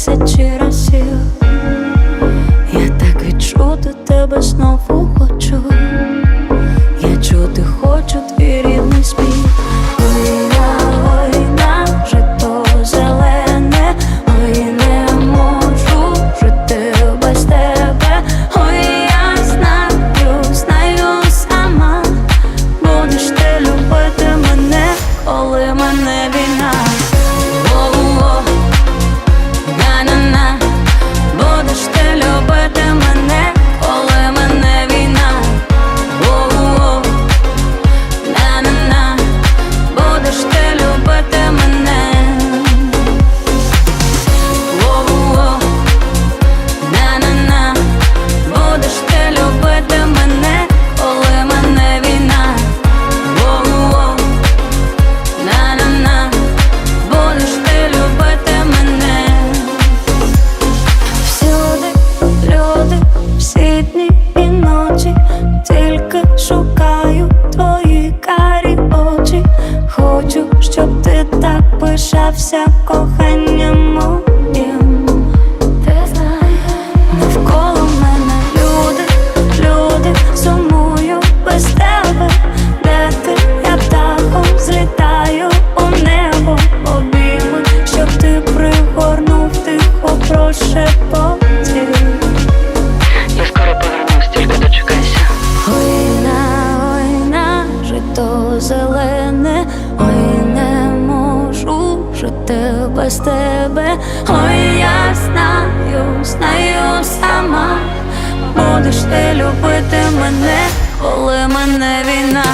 тисячі разів, я так відчути тебе знову хочу. Руки шукаю твої карі очі. Хочу, щоб ти так пишався коханням моїм. Зелене, ой не можу жити без тебе. Ой, я знаю, знаю сама. Будеш ти любити мене, коли мене війна.